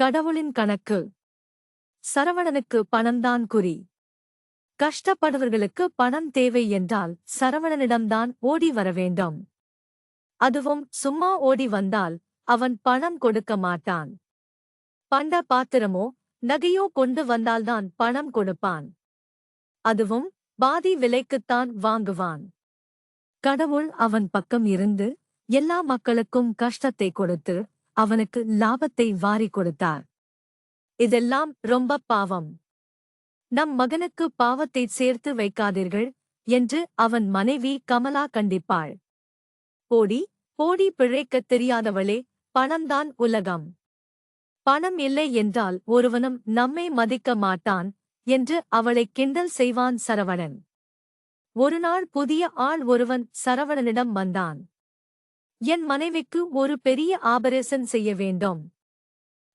கடவுளின் கணக்கு. சரவணனுக்கு பணம்தான் குறி. கஷ்டப்படுவர்களுக்கு பணம் தேவை என்றால் சரவணனிடம்தான் ஓடி வர வேண்டும் அதுவும் சும்மா ஓடி வந்தால் அவன் பணம் கொடுக்க மாட்டான். பண்ட பாத்திரமோ நகையோ கொண்டு வந்தால்தான் பணம் கொடுப்பான். அதுவும் பாதி விலைக்குத்தான் வாங்குவான். கடவுள் அவன் பக்கம் இருந்து எல்லா மக்களுக்கும் கஷ்டத்தை கொடுத்து அவனுக்கு லாபத்தை வாரி கொடுத்தார். இதெல்லாம் ரொம்ப பாவம். நம் மகனுக்கு பாவத்தை சேர்த்து வைக்காதீர்கள் என்று அவன் மனைவி கமலா கண்டிப்பாள். போடி போடி பிழைக்கத் தெரியாதவளே பணம்தான் உலகம். பணம் இல்லை என்றால் ஒருவனும் நம்மை மதிக்க மாட்டான் என்று அவளை கிண்டல் செய்வான் சரவணன். ஒருநாள் புதிய ஆள் ஒருவன் சரவணனிடம் வந்தான். என் மனைவிக்கு ஒரு பெரிய ஆபரேஷன் செய்ய வேண்டும்.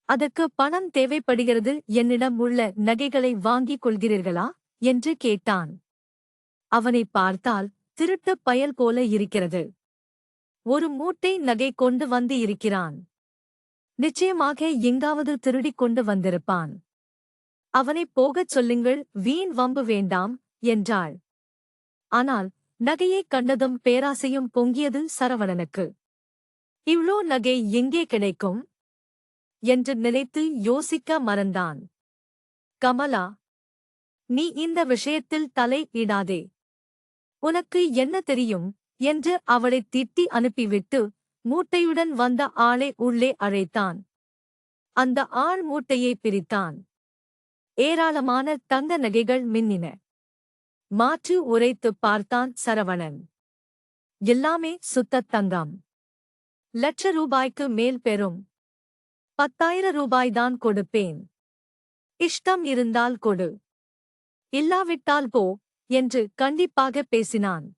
அதற்கு பணம் தேவைப்படுகிறது. என்னிடம் உள்ள நகைகளை வாங்கிக் கொள்கிறீர்களா? என்று கேட்டான். அவனை பார்த்தால் திருட்டுப் பயல் போல இருக்கிறது. ஒரு மூட்டை நகை கொண்டு வந்து இருக்கிறான். நிச்சயமாக எங்காவது திருடிக் கொண்டு வந்திருப்பான். அவனைப் போகச் சொல்லுங்கள். வீண் வம்பு வேண்டாம் என்றாள். ஆனால் நகையைக் கண்டதும் பேராசையும் பொங்கியது சரவணனுக்கு. இவ்ளோ நகை எங்கே கிடைக்கும்? என்று நினைத்து யோசிக்க மறந்தான். கமலா நீ இந்த விஷயத்தில் தலை இடாதே. உனக்கு என்ன தெரியும்? என்று அவளைத் திட்டி அனுப்பிவிட்டு மூட்டையுடன் வந்த ஆளை உள்ளே அழைத்தான். அந்த ஆள் மூட்டையை பிரித்தான். ஏராளமான தங்க நகைகள் மின்னின. மாற்று உரைத்துப் பார்த்தான் சரவணன். எல்லாமே சுத்தத் தங்கம். லட்ச ரூபாய்க்கு மேல் பெறும். பத்தாயிர ரூபாய்தான் கொடுப்பேன். இஷ்டம் இருந்தால் கொடு. இல்லாவிட்டால் போ என்று கண்டிப்பாக பேசினான்.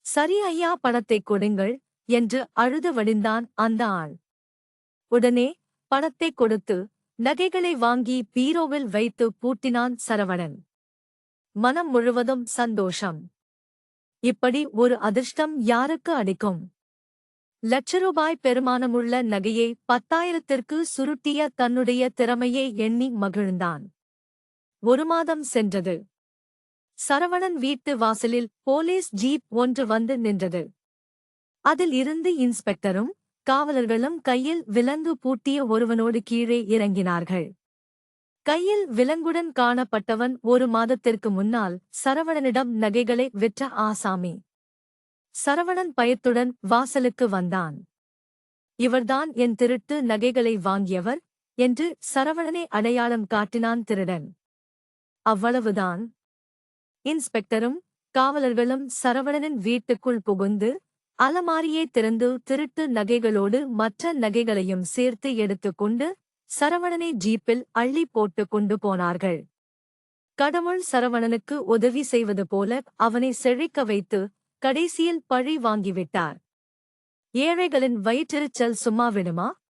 சரி ஐயா பணத்தைக் கொடுங்கள் என்று அழுது வடிந்தான் அந்த ஆள். உடனே பணத்தைக் கொடுத்து நகைகளை வாங்கி பீரோவில் வைத்து பூட்டினான் சரவணன். மனம் முழுவதும் சந்தோஷம். இப்படி ஒரு அதிர்ஷ்டம் யாருக்கு அடிக்கும் லட்ச ரூபாய் பெருமானமுள்ள நகையை பத்தாயிரத்திற்கு சுருட்டிய தன்னுடைய திறமையை எண்ணி மகிழ்ந்தான். ஒரு மாதம் சென்றது. சரவணன் வீட்டு வாசலில் போலீஸ் ஜீப் ஒன்று வந்து நின்றது. அதில் இருந்து இன்ஸ்பெக்டரும் காவலர்களும் கையில் விலங்கு பூட்டிய ஒருவனோடு கீழே இறங்கினார்கள். கையில் விலங்குடன் காணப்பட்டவன் ஒரு மாதத்திற்கு முன்னால் சரவணனிடம் நகைகளை விற்ற ஆசாமி. சரவணன் பயத்துடன் வாசலுக்கு வந்தான். இவர்தான் என் திருட்டு நகைகளை வாங்கியவர் என்று சரவணனை அடையாளம் காட்டினான் திருடன். அவ்வளவுதான். இன்ஸ்பெக்டரும் காவலர்களும் சரவணனின் வீட்டுக்குள் புகுந்து அலமாரியை திறந்து திருட்டு நகைகளோடு மற்ற நகைகளையும் சேர்த்து எடுத்துக்கொண்டு சரவணனை ஜீப்பில் அள்ளி போட்டு கொண்டு போனார்கள். கடவுள் சரவணனுக்கு உதவி செய்வது போல அவனை செழிக்க வைத்து கடைசியில் பழி வாங்கிவிட்டார் ஏழைகளின் வயிற்றெரிச்சல் சும்மா விடுமா